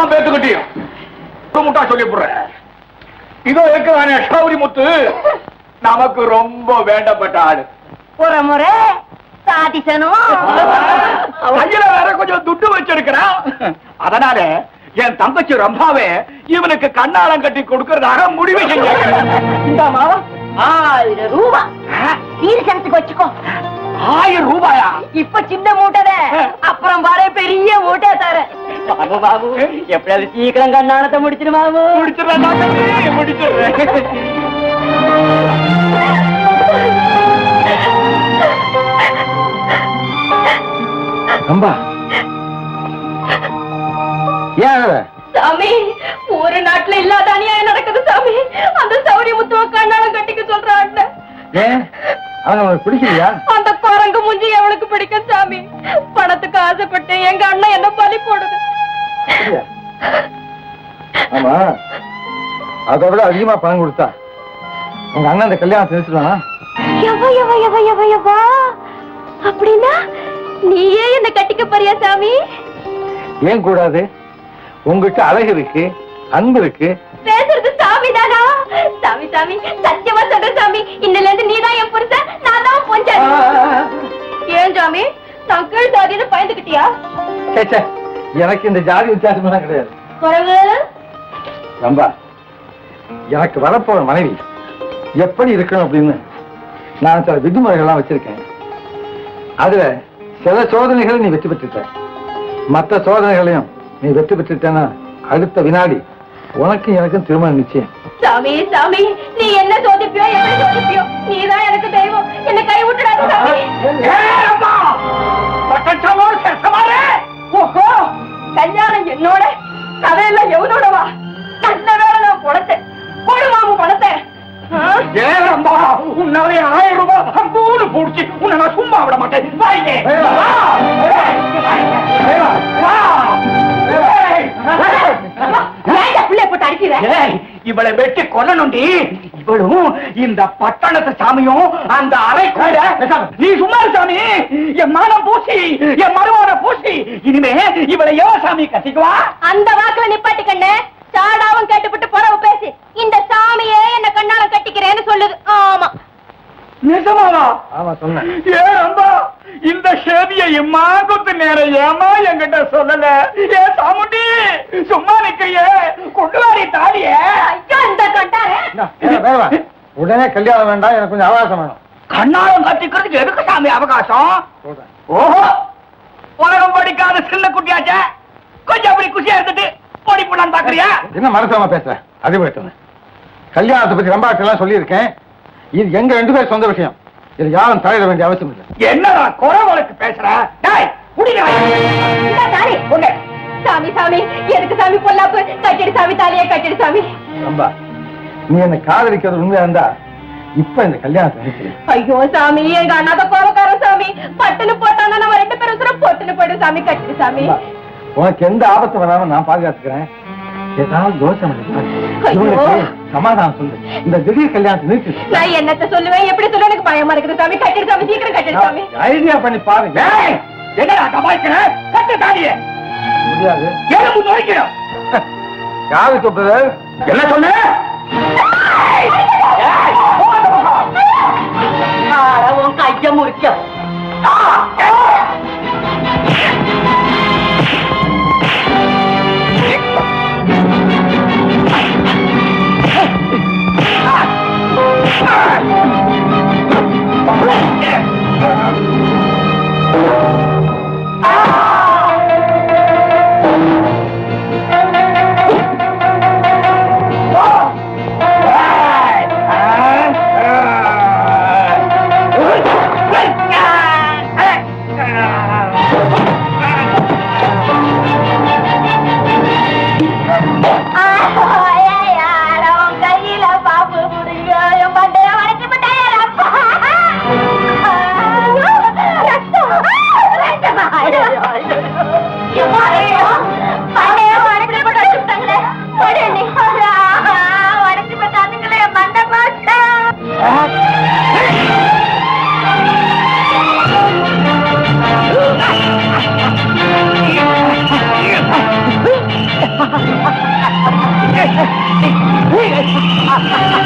அவன் பேத்துக்கிட்டியும் முட்டா சொல்லி போடுறேன் இதோ இருக்கிறானே சௌரி முத்து. நமக்கு ரொம்ப வேண்டப்பட்ட ஆளு. ஒரு முறை கையில வேற கொஞ்சம் துட்டு வச்சிருக்கிறான் அதனால என் தங்கச்சி ரம்பாவே இவனுக்கு கண்ணாலம் கட்டி கொடுக்கறதாக முடிவு செஞ்சாங்க. இந்த மாவா ஆயிரம் ரூபா. சீர்சனத்துக்கு வச்சுக்கோ. ஆயிரம் ரூபாயா? இப்ப சின்ன மூட்டை அப்புறம் வர பெரிய மூட்டை தர பாபு பாபு எப்படியாவது சீக்கிரம் கண்ணானத்தை முடிச்சிரு பாபு. முடிச்சிடுறேன் முடிச்சிடுறேன். அம்பா. ஏன்? சாமி ஒரு நாட்டுல இல்லாத அநியாயம் நடக்குது சாமி. அந்த சௌரிய முத்துவ கண்ணாலம் கட்டிக்க சொல்றாங்க ஏன்? அவங்க பிடிக்கலையா? பிடிக்கும் சாமி. பணத்துக்கு ஆசைப்பட்டு எங்க அண்ணன் என்ன பலி போடுது? ஆமா. அதை விட அதிகமா பணம் கொடுத்தா. உங்க அண்ணன் அந்த கல்யாணத்தை நிறுத்துவானா எவ எவ எவ எவ எவா அப்படின்னா நீயே என்ன கட்டிக்க போறியா சாமி? ஏன் கூடாது? உங்ககிட்ட அழகு இருக்கு அன்பு இருக்கு. பேசுறது சாமி தானா சாமி சாமி சத்தியமா சொல்ற சாமி. இன்னில இருந்து நீதான் என் புருஷன் நான் தான் ஏன் சாதின்னு பயந்துக்கிட்டியா சே, சே, எனக்கு இந்த ஜாதி வித்தியாசமெல்லாம் கிடையாது. குரங்கு ரம்பா எனக்கு வரப்போற மனைவி எப்படி இருக்கணும் அப்படின்னு நான் சில விதிமுறைகள்லாம் வச்சிருக்கேன். அதுல சில சோதனைகளை நீ வெற்றி பெற்றுட்ட. மற்ற சோதனைகளையும் நீ வெற்றி பெற்றுட்டேன்னா அடுத்த வினாடி உனக்கும் எனக்கும் திருமணம் நிச்சயம். சாமி சாமி நீ என்ன சோதிப்பியோ என்ன சோதிப்பியோ? நீதான் எனக்கு தெய்வம். இவளை வெட்டி கொல்லணுண்டி இவளும் இந்த பட்டணத்து சாமியும் அந்த அறை கூட. நீ சும்மா இரு சாமி. என் மானம் பூசி என் மருமான பூசி. இனிமே இவளை ஏவ சாமி கட்டிக்குவா அந்த வாக்குல நிப்பாட்டு கண்ணு. சாடாவும் கேட்டுப்பட்டு புறவு பேசி இந்த சாமியே என்ன கண்ணால கட்டிக்கிறேன்னு சொல்லுது. ஆமா. நிஜமாவா? ஆமா ஏ இந்த சேதியை இம்மா குத்து நேரம் ஏமா என்கிட்ட சொல்லல? ஏ சாமுண்டி சும்மா நிக்கையே. கொண்டு வாரி தாலியே. ஐயோ இந்த கண்டாரே. உடனே கல்யாணம் வேண்டாம் எனக்கு கொஞ்சம் அவகாசம் வேணும். கண்ணாலம் கட்டிக்கிறதுக்கு எதுக்கு சாமி அவகாசம்? ஓஹோ உலகம் படிக்காத சின்ன குட்டியாச்சே. கொஞ்சம் அப்படி குஷியா இருந்துட்டு ஓடி போலான்னு பாக்குறியா? என்ன மனசாம பேசுற அது போயிட்டு கல்யாணத்தை பத்தி ரொம்ப எல்லாம் சொல்லியிருக்கேன். இது எங்க ரெண்டு பேர் சொந்த விஷயம். இது யாரும் தலையிட வேண்டிய அவசியம் இல்லை. என்னடா குறை வழக்கு பேசுற? டேய் குடிடா. இந்த தாலி உன்னை சாமி சாமி. எதுக்கு சாமி பொல்லாப்பு? கட்டிடு சாமி தாலியே கட்டிடு சாமி. ரம்பா நீ என்ன காதலிக்கிறது உண்மையா இருந்தா இப்ப இந்த கல்யாணத்தை ஐயோ சாமி எங்க அண்ணாத கோபக்கார சாமி. பட்டுன்னு போட்டானா நம்ம ரெண்டு பேரும் உசுர பொட்டுன்னு போயிடு சாமி கட்டிடு சாமி. உனக்கு எந்த ஆபத்து வராம நான் பாதுகாத்துக்கிறேன்? ஏதாவது தோஷம் சமாதானம் சொல்லு. இந்த திடீர் கல்யாணத்தை நிறுத்து நான் என்னத்த சொல்லுவேன்? எப்படி சொல்ல எனக்கு பயமா இருக்குது சாமி? கட்டிடு சாமி சீக்கிரம் கட்டிடு சாமி. ஐடியா பண்ணி பாருங்க என்னடா கபாய்க்கிற கட்டு தாலியே. முடியாது. எலும்பு துவைக்கணும் யாரு தொட்டது என்ன சொன்ன? கைய முறிக்க. Ah! Ha, ha, ha.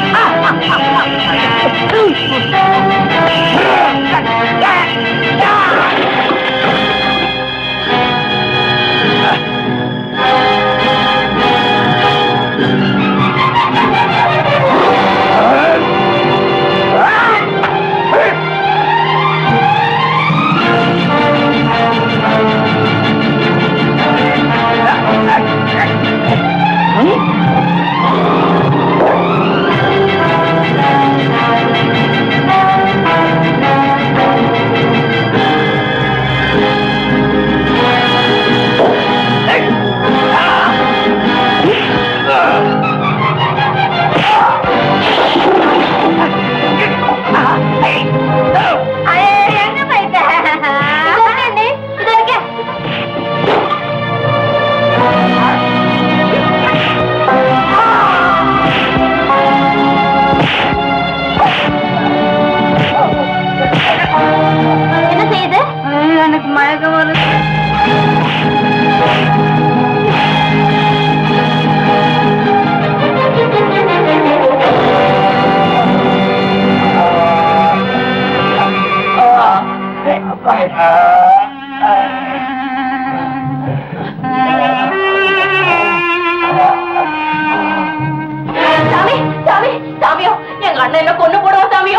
என்ன சாமி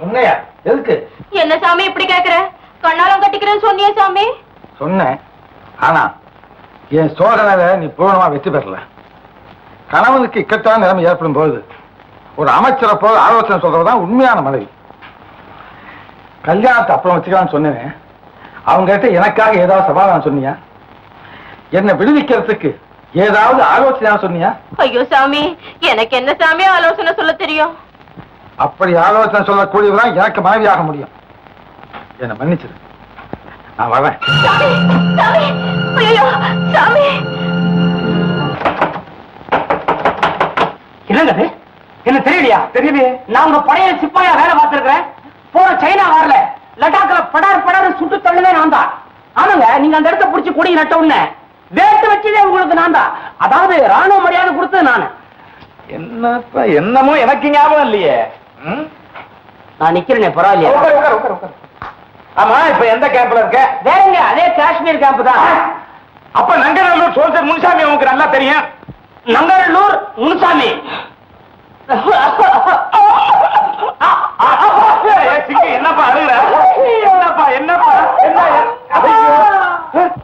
உண்மையா எதுக்கு? என்ன சாமி இப்படி கேக்குற? கண்ணாலம் கட்டிக்கிறேன்னு சொன்னியே சாமி. சொன்னேன். ஆனா என் சோதனையில நீ பூர்ணமா வெற்றி பெறல. கணவனுக்கு இக்கட்டான நிலைமை ஏற்படும் போது ஒரு அமைச்சரை போல ஆலோசனை சொல்றதுதான் உண்மையான மனைவி. கல்யாணத்தை அப்புறம் வச்சுக்கலாம்னு சொன்னேன். அவங்க கிட்ட எனக்காக ஏதாவது சமாதானம் சொன்னியா? என்னை விடுவிக்கிறதுக்கு ஏதாவது ஆலோசனை சொன்னியா? ஐயோ சாமி. எனக்கு என்ன சாமி ஆலோசனை சொல்ல தெரியும்? அப்படி ஆலோசனை சொல்லக்கூடியவதான் எனக்கு மனைவியாக முடியும். என்னை மன்னிச்சிரு. நான் வரேன். சாமி சாமி. ஐயோ சாமி. என்னங்க? என்ன தெரியலையா? தெரியலையே. நான் உங்க பழைய சிப்பாயா வேலை பார்த்திருக்கிறேன்? போற சைனா வரல லடாக்ல படார் படார் சுட்டு தள்ளுவே நான் தான். ஆமாங்க நீங்க அந்த இடத்த புடிச்சு கொடி நட்ட உடனே வேட்டு வச்சதே உங்களுக்கு நான் தான். அதாவது ராணுவ மரியாதை கொடுத்தது நானு. என்னப்பா என்னமோ எனக்கு ஞாபகம் இல்லையே. நான் நிக்கிறேனே பரவாயில்லையா? ஆமா இப்ப எந்த கேம்ப்ல இருக்க? வேறங்க அதே காஷ்மீர் கேம்ப் தான். அப்ப நங்கநல்லூர் சோல்ஜர் முன்சாமி உங்களுக்கு நல்லா தெரியும். நங்கநல்லூர் முனுசாமி. என்னப்பா அழுகுற? என்னப்பா என்னப்பா? என்ன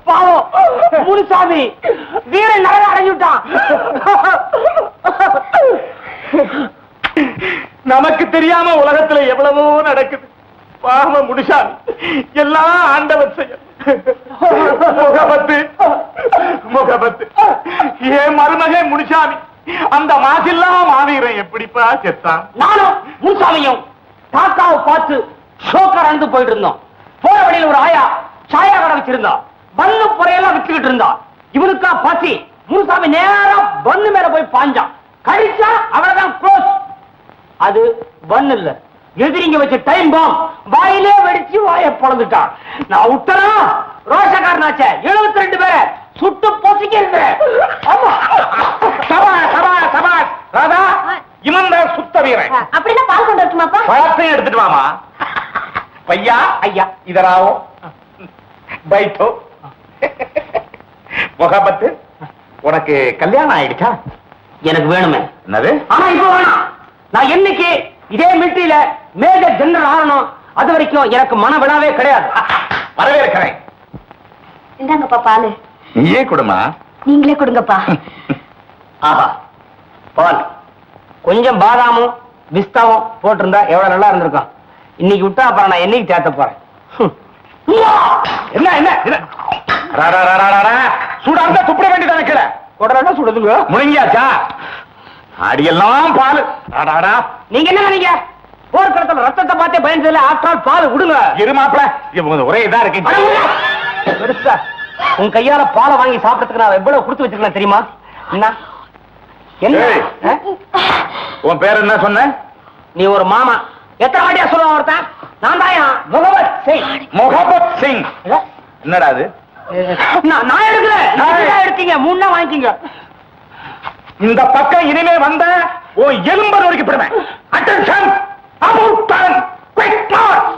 பாவம். முனுசாமி வீர நரக அடைஞ்சுட்டான் நமக்கு தெரியாம உலகத்துல எவ்வளவோ நடக்குது. பாவ முடிசாமி எல்லாம் ஆண்டவர் செய்ய முகபத்து முகபத்து. ஏன் மருமகே முடிசாமி அந்த மாசில்லா மாவீரன் எப்படிப்பா செத்தான்? நானும் முன்சாமியும் தாத்தாவை பார்த்து ஷோக்கர் அழுந்து போயிட்டு இருந்தோம் போற வழியில ஒரு ஆயா சாயா கடை வச்சிருந்தா. பண்ணு புறையெல்லாம் வித்துக்கிட்டு இருந்தா. இவனுக்கா பாத்தி முனுசாமி நேரா பன்னு மேல போய் பாஞ்சான். கடிச்சா அவ்வளவுதான் க்ளோஸ் அது பண்ணு இல்ல. எதிரிங்க வச்ச டைம் பாம் வாயிலே வெடிச்சு வாய பொழந்துட்டான். நான் விட்டனா ரோஷக்காரனாச்சே. எழுபத்தி ரெண்டு பேரை சுட்டு பொசிக்கிறது ஆமா. சபா சபா சபா ராதா இவன் தான் சுத்த வீரன். அப்படின்னா பால் கொண்டு வரட்டுமாப்பா பழத்தையும் எடுத்துட்டு வாமா. பையா? ஐயா. இதராவோ? பைட்டோ முகபத்து? உனக்கு கல்யாணம் ஆயிடுச்சா? எனக்கு வேணுமே. என்னது? ஆனா இப்ப வேணாம். நான் என்னைக்கு இதே மிலிட்டரியில மேஜர் ஜெனரல் ஆகணும் அது வரைக்கும் எனக்கு மன விழாவே கிடையாது. வரவேற்கிறேன். இந்தாங்கப்பா பாலு. நீயே கொடுமா. நீங்களே கொடுங்கப்பா. ஆஹா. பால் கொஞ்சம் பாதாமும் பிஸ்தாவும் போட்டிருந்தா எவ்வளவு நல்லா இருந்திருக்கும். இன்னைக்கு விட்டா அப்புறம் நான் என்னைக்கு தேத்த போறேன். என்ன என்ன என்ன? ரா, ரா, ரா, ரா, ரா, ரா. சூடா இருந்தா துப்பிட வேண்டியதானே கீழே? உடனே சுடுதுங்க? முழுங்கியாச்சா? அடியெல்லாம் பால். அடாடா நீங்க என்ன நினைக்க போர்க்களத்துல ரத்தத்தை பார்த்தே பயந்ததுல ஆற்றால் பால் விடுங்க. இரு மாப்பிள. ஒரே இதா இருக்கு உன் கையால பாலை வாங்கி சாப்பிடறதுக்கு நான் எவ்வளவு கொடுத்து வச்சிருக்கேன் தெரியுமா? உன் பேர் என்ன சொன்ன? நீ ஒரு மாமா. எத்தனை வாட்டியா சொல்லுவான் ஒருத்தன்? நான் தாயா? முகமத் சிங். முகமத் சிங். என்னடா அது? நான் எடுக்கிறேன் எடுத்தீங்க. மூணு வாங்கிக்கீங்க. இந்த பக்கம் இனிமே வந்த ஓ எலும்பர் வரைக்கும் அட்டென்ஷன் அவுட் குவிக் மார்ச்